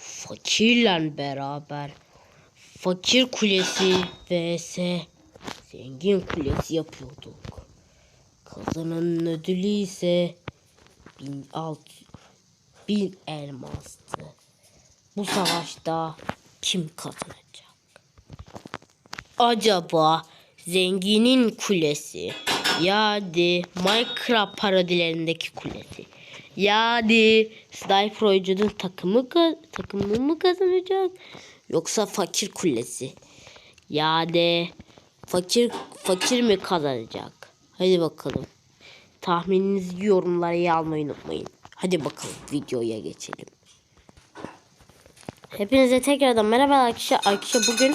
fakirle beraber fakir kulesi vs zengin kulesi yapıyorduk. Kazanan ödülü ise bin alt bin elmastı. Bu savaşta kim kazanacak? Acaba zenginin kulesi yani Minecraft parodilerindeki kulesi yani Sniper oyuncunun takımı takımı mı kazanacak yoksa fakir kulesi yani fakir fakir mi kazanacak? Hadi bakalım. Tahmininizi yorumlara yazmayı unutmayın. Hadi bakalım videoya geçelim. Hepinize tekrardan merhaba arkadaşlar. Arkadaşlar bugün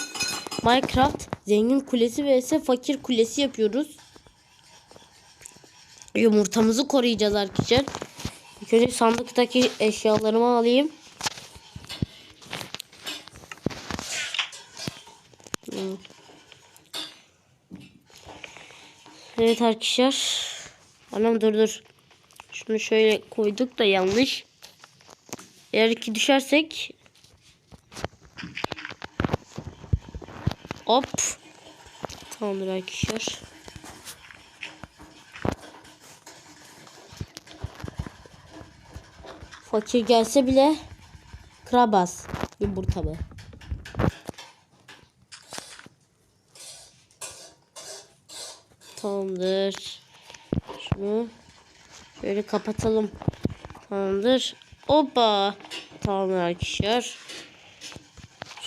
Minecraft zengin kulesi vs fakir kulesi yapıyoruz. Yumurtamızı koruyacağız arkadaşlar. İlk önce sandıktaki eşyalarımı alayım. Evet arkadaşlar. Anam dur dur. Şunu şöyle koyduk da yanlış. Eğer ki düşersek Hop. Tamamdır arkadaşlar. Fakir gelse bile krabas yumurtamı. Tamamdır. Şunu şöyle kapatalım. Tamamdır. Oba. Tamamdır arkadaşlar.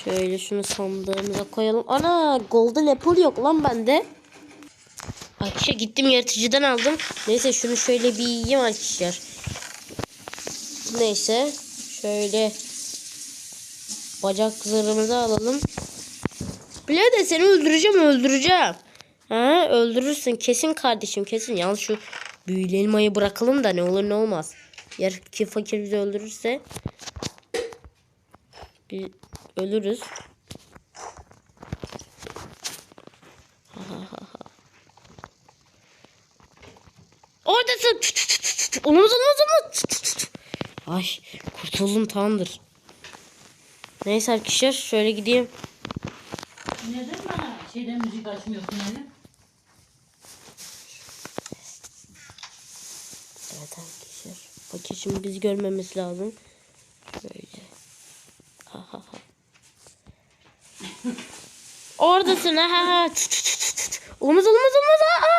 Şöyle şunu sandığımıza koyalım. Ana golden apple yok lan bende. Arkadaşlar gittim yaratıcıdan aldım. Neyse şunu şöyle bir yiyeyim arkadaşlar. Neyse. Şöyle bacak zırhımızı alalım. Birader seni öldüreceğim öldüreceğim. Ha öldürürsün kesin kardeşim kesin. Yalnız şu büyülü elmayı bırakalım da ne olur ne olmaz. Yer ki fakir bizi öldürürse ölürüz. Oradasın. Olmaz olmaz olmaz. Ay kurtuldum tamamdır. Neyse arkadaşlar şöyle gideyim. Neden bana şeyden müzik açmıyorsun öyle? Evet arkadaşlar. Fakir şimdi bizi görmemesi lazım. Şöyle. Ha ha ha. Oradasın ha ha ha. Tut, tut, tut, tut. Olmaz olmaz olmaz. Aa!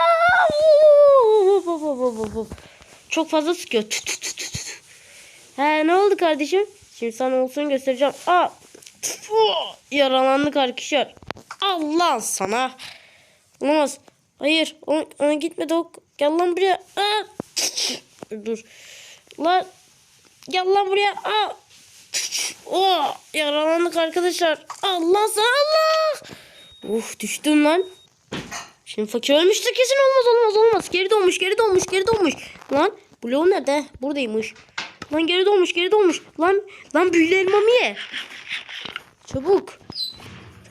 Çok fazla sıkıyor. He ne oldu kardeşim? Şimdi sana olsun göstereceğim. Aa! Fu! Yaralandık arkadaşlar. Allah sana. Olamaz. Hayır. Ona, ona gitme dok. Gel lan buraya. Aa! Dur. Lan. Gel lan buraya. Aa! Oh, yaralandık arkadaşlar. Allah sana Allah. Uf düştüm lan. Şimdi fakir ölmüştür kesin olmaz olmaz olmaz. Geri doğmuş geri doğmuş geri doğmuş. Lan bloğu nerede? Buradaymış. Lan geri doğmuş geri doğmuş. Lan lan büyülü elmamı ye. Çabuk.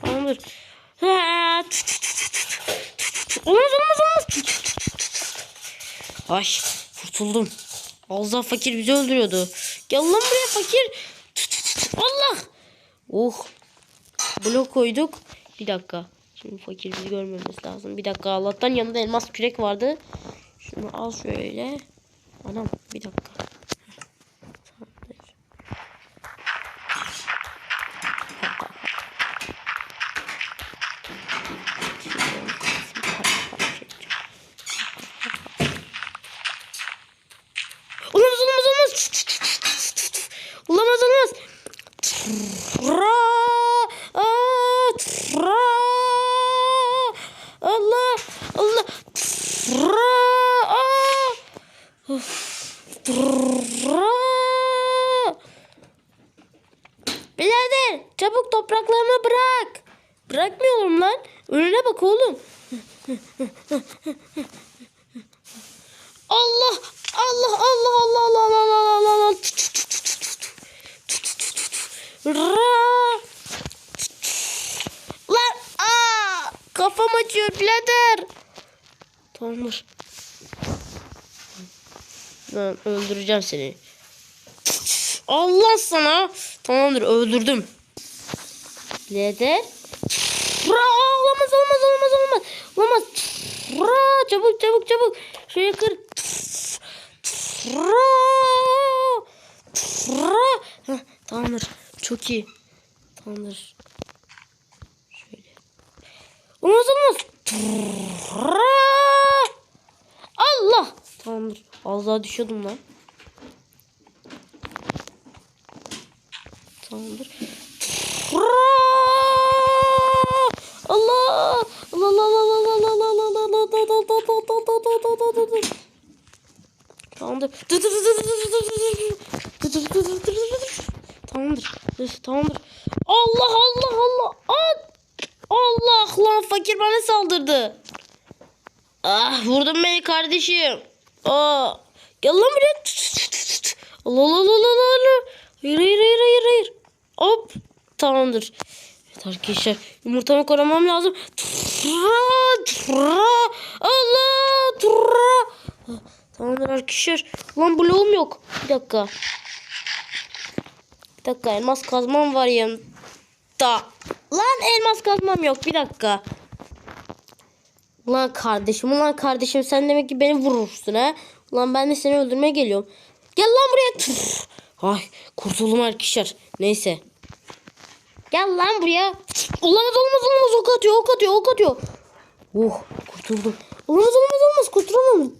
Tamamdır. Olmaz olmaz olmaz. Ay kurtuldum. Az daha fakir bizi öldürüyordu. Gel lan buraya fakir. Allah. Oh. Blok koyduk. Bir dakika. Şimdi fakir bizi görmemesi lazım. Bir dakika Allah'tan yanında elmas kürek vardı. Şunu al şöyle. Anam bir dakika. Tamamdır. Olamaz olamaz olamaz. Olamaz olamaz. Ra, aa, ra, Allah Allah. Ra, aa. Ra. Birader çabuk topraklarımı bırak. Bırakmıyorum lan. Önüne bak oğlum. Allah Allah Allah Allah Allah Allah Allah Allah Allah. Lan aa kafam acıyor birader. Tamamdır. Lan öldüreceğim seni. Allah sana. Tamamdır öldürdüm. Birader. Ra, olamaz olmaz olmaz olmaz. Olamaz. Ra, çabuk çabuk çabuk. Şuraya kır. Ra. Ra. Heh, tamamdır. Çok iyi. Tamamdır. Şöyle. Olmaz olmaz. Ra. Allah. Tamamdır. Az daha düşüyordum lan. Tamamdır. Allah! Allah Allah Allah Allah Allah Allah Allah Allah Allah Allah Allah Tamamdır. Tamamdır. Tamamdır. Allah Allah Allah. Allah lan fakir bana saldırdı. Ah vurdun beni kardeşim. Aa, gel lan buraya. Allah Allah Allah Allah. Hayır hayır hayır hayır hayır. Hop. Tamamdır. Evet arkadaşlar yumurtamı korumam lazım. Tura, tura, Allah. Tura. Tamamdır arkadaşlar. Lan bloğum yok. Bir dakika. Bir dakika elmas kazmam var yanımda. Lan elmas kazmam yok. Bir dakika. Ulan kardeşim, ulan kardeşim sen demek ki beni vurursun ha. Ulan ben de seni öldürmeye geliyorum. Gel lan buraya. Tüf. Ay kurtuldum arkadaşlar. Neyse. Gel lan buraya. Olamaz olmaz olmaz ok atıyor ok atıyor ok atıyor. Oh kurtuldum. Olamaz olmaz olmaz kurtulamam.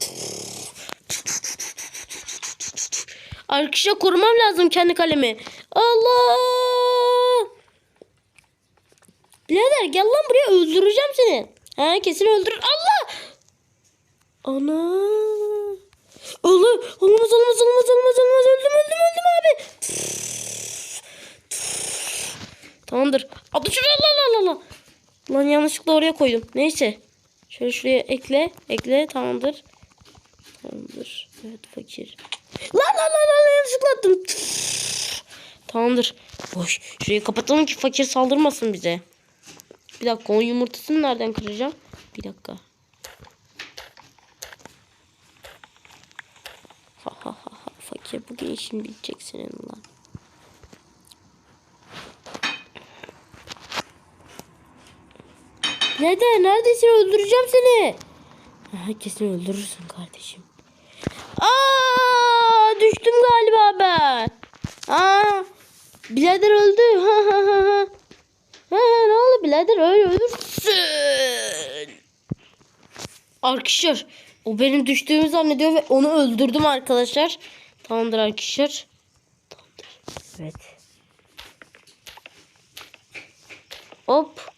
Arkadaşlar korumam lazım kendi kalemi. Allah. Birader gel lan buraya öldüreceğim seni. Ha kesin öldürür. Allah. Ana. Olur. Olmaz olmaz olmaz olmaz olmaz. Öldüm öldüm öldüm abi. Tamamdır. Adı şuraya Allah Allah Allah. Lan yanlışlıkla oraya koydum. Neyse. Şöyle şuraya ekle. Ekle. Tamamdır. Tamamdır. Evet fakir. Lan lan lan lan yanlışlıkla attım. Tamamdır. Boş. Şurayı kapatalım ki fakir saldırmasın bize. Bir dakika o yumurtasını nereden kıracağım? Bir dakika. Ha ha ha ha. Fakir bugün işin bitecek senin lan. Neden? Neredesin? Öldüreceğim seni. Kesin öldürürsün kardeşim. Aa, düştüm galiba ben. Aa, birader öldü. Ha ha ha ha. Ha, ne oldu birader öyle ölürsün. Arkadaşlar o benim düştüğümü zannediyor ve onu öldürdüm arkadaşlar. Tamamdır arkadaşlar. Tamamdır. Evet. Hop.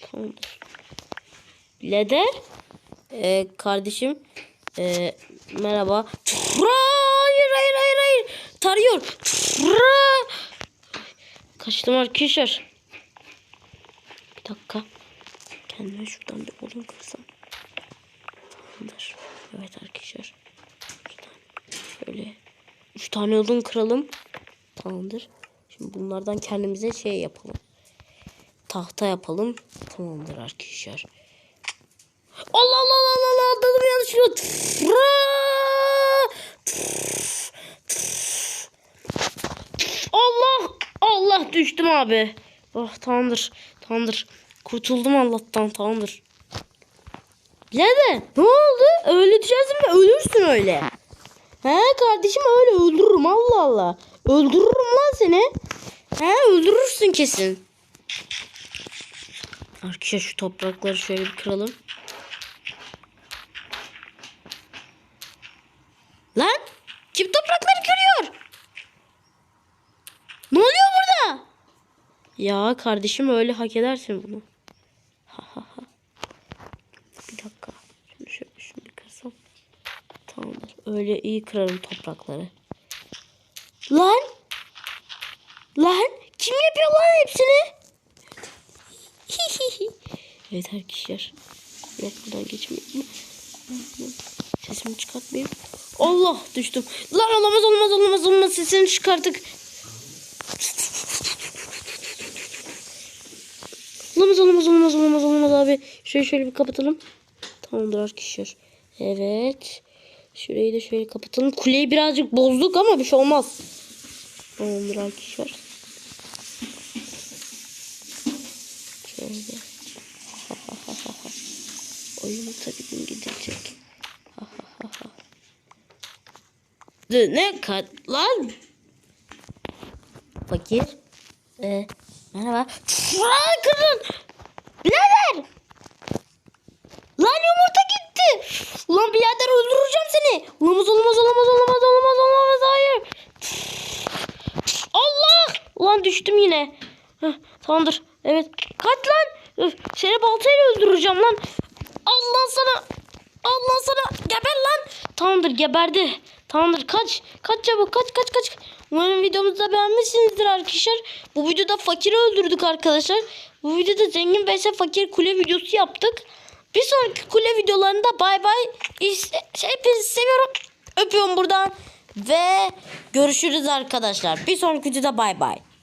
Tamamdır. Birader. Ee, kardeşim. Ee, merhaba. Hayır hayır hayır hayır. Tarıyor. Kaçtım arkadaşlar. Bir dakika. Kendime şuradan bir odun kırsam. Tamamdır. Evet arkadaşlar. Şöyle. Üç tane odun kıralım. Tamamdır. Şimdi bunlardan kendimize şey yapalım. Tahta yapalım. Tamamdır arkadaşlar. Allah Allah Allah Allah atladım yanlışlıkla. Allah Allah düştüm abi. Oh tamamdır. Tamamdır. Kurtuldum Allah'tan tamamdır. Birader ne oldu? Öyle düşersin ve ölürsün öyle. He kardeşim öyle öldürürüm Allah Allah. Öldürürüm lan seni. He öldürürsün kesin. Arkadaşlar şu toprakları şöyle bir kıralım. Lan kim toprakları kırıyor? Ne oluyor burada? Ya kardeşim öyle hak edersin bunu. Ha ha ha. Bir dakika. Şunu şöyle şunu kırsam. Tamamdır. Öyle iyi kırarım toprakları. Lan! Lan! Kim yapıyor lan hepsini? evet arkadaşlar. Yok buradan geçmeyeyim. Sesimi çıkartmayayım. Allah düştüm. Lan olamaz olmaz olmaz olmaz sesini çıkarttık. Olamaz olamaz olamaz olamaz olamaz abi. Şöyle şöyle bir kapatalım. Tamamdır arkadaşlar. Evet. Şurayı da şöyle kapatalım. Kuleyi birazcık bozduk ama bir şey olmaz. Tamamdır arkadaşlar. Şöyle. Oyunu tabii gün gidecek. De ne kat lan? Fakir. Ee, merhaba. Aa, kırın. Birader. Lan yumurta gitti. Ulan birader öldüreceğim seni. Olamaz olamaz olamaz olamaz olamaz olamaz hayır. Allah. Ulan düştüm yine. Tamamdır. Evet. Kaç lan. Seni baltayla öldüreceğim lan. Allah sana. Allah sana. Geber lan. Tamamdır geberdi. Tamamdır kaç. Kaç çabuk kaç kaç kaç. Umarım videomuzu da beğenmişsinizdir arkadaşlar. Bu videoda fakiri öldürdük arkadaşlar. Bu videoda zengin vs fakir kule videosu yaptık. Bir sonraki kule videolarında bay bay. Hepinizi seviyorum. Öpüyorum buradan. Ve görüşürüz arkadaşlar. Bir sonraki videoda bay bay.